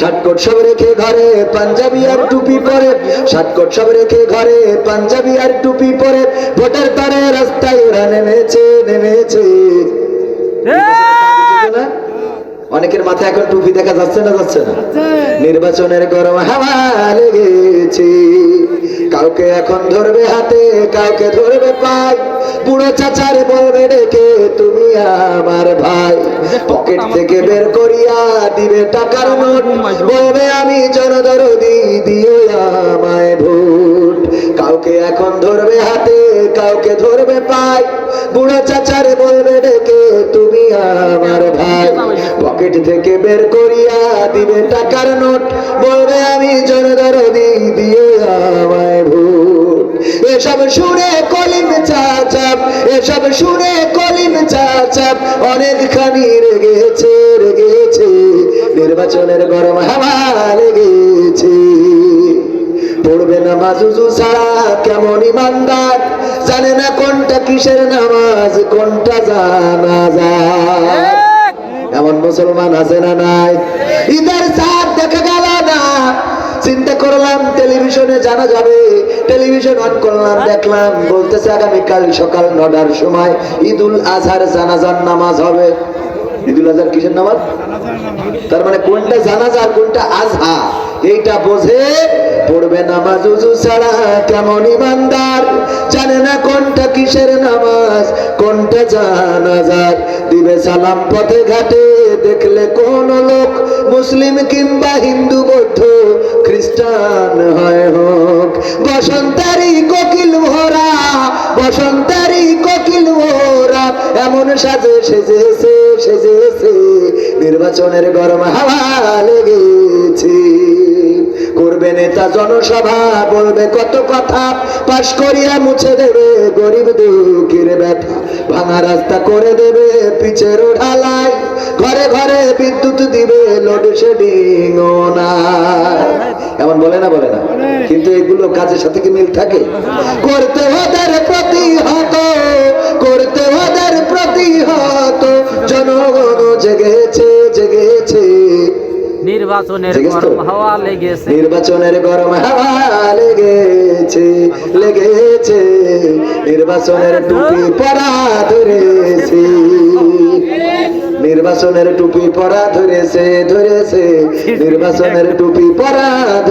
ষাটকোট সব রেখে ঘরে পাঞ্জাবি আর টুপি পরে? ষাটকোট সব রেখে ঘরে পাঞ্জাবি আর টুপি পরে? ভোটের তারে রাস্তায় ওরা নেমেছে নেমেছে। অনেকের মাথায় এখন টুপি দেখা যাচ্ছে না যাচ্ছে না? নির্বাচনের গরম হাওয়া লেগেছে। কাউকে এখন ধরবে হাতে কাউকে ধরবে পাই বুড়ো চাচার বলবে ডেকে তুমি আমার ভাই। পকেট থেকে বের করিয়া দিবে টাকার নোট। বলবে, আমি জনদরদি দিও আমায় ভোট। কাউকে এখন ধরবে হাতে, কাউকে ধরবে পাই বুড়ো চাচার বলবে, ডেকে তুমি আমার ভাই। পকেট থেকে বের করিয়া দিবে টাকার নোট। বলবে, আমি জনদরদি দিয়ে আমায় ভোট। এসব শুনে কলিম চাচাপ এসব শুনে চাচাপ অনেকখানি রেগেছে রেগেছে। নির্বাচনের গরম হাওয়া লেগেছে। পড়বে না মাজুজু ছাড়া কেমন ইমানদার? জানে না কোনটা কিসের নামাজ কোনটা জানা যায় এমন মুসলমান আছে না নাই? ঈদের চাঁদ দেখা গেল। চিন্তা করলাম, টেলিভিশনে জানা যাবে। টেলিভিশন অন করলাম, দেখলাম, বলতেছে আগামীকাল সকাল নটার সময় ঈদুল আজহার জানাজার নামাজ হবে। ঈদুল আজহার কিসের নামাজ? তার মানে কোনটা জানাজা কোনটা আজহা, এইটা বোঝে পড়বে নামাজ উজু ছাড়া কেমন ইমানদার জানে না কোনটা কিসের নামাজ, কোনটা জানাজার। দিবে সালাম পথে ঘাটে, দেখলে কোন লোক মুসলিম কিংবা হিন্দু, বৌদ্ধ, খ্রিস্টান হয় হোক। বসন্তারি কোকিল ভরা, বসন্তারি কোকিল ভরা, এমন সাজে সেজেছে সেজেছে। নির্বাচনের গরম হাওয়া নেতা জনসভা বলবে, কত কথা পাশ করিয়া মুছে দেবে গরিব দুঃখের ব্যথা। ভাঙা রাস্তা করে দেবে পিচের ঢালাই। ঘরে ঘরে বিদ্যুৎ দিবে লোডশেডিং ও না এমন বলে না বলে না? কিন্তু এগুলো কাজের সাথে কি মিল থাকে? করতে ওদের প্রতিহত, করতে ওদের প্রতিহত। জনগণ জেগেছে নির্বাচনের গরম হাওয়া লেগেছে। নির্বাচনের গরম হাওয়া লেগেছে লেগেছে। নির্বাচনের টুপি পরা ধরেছে। নির্বাচনের টুপি পরা ধরেছে ধরেছে। নির্বাচনের টুপি পরা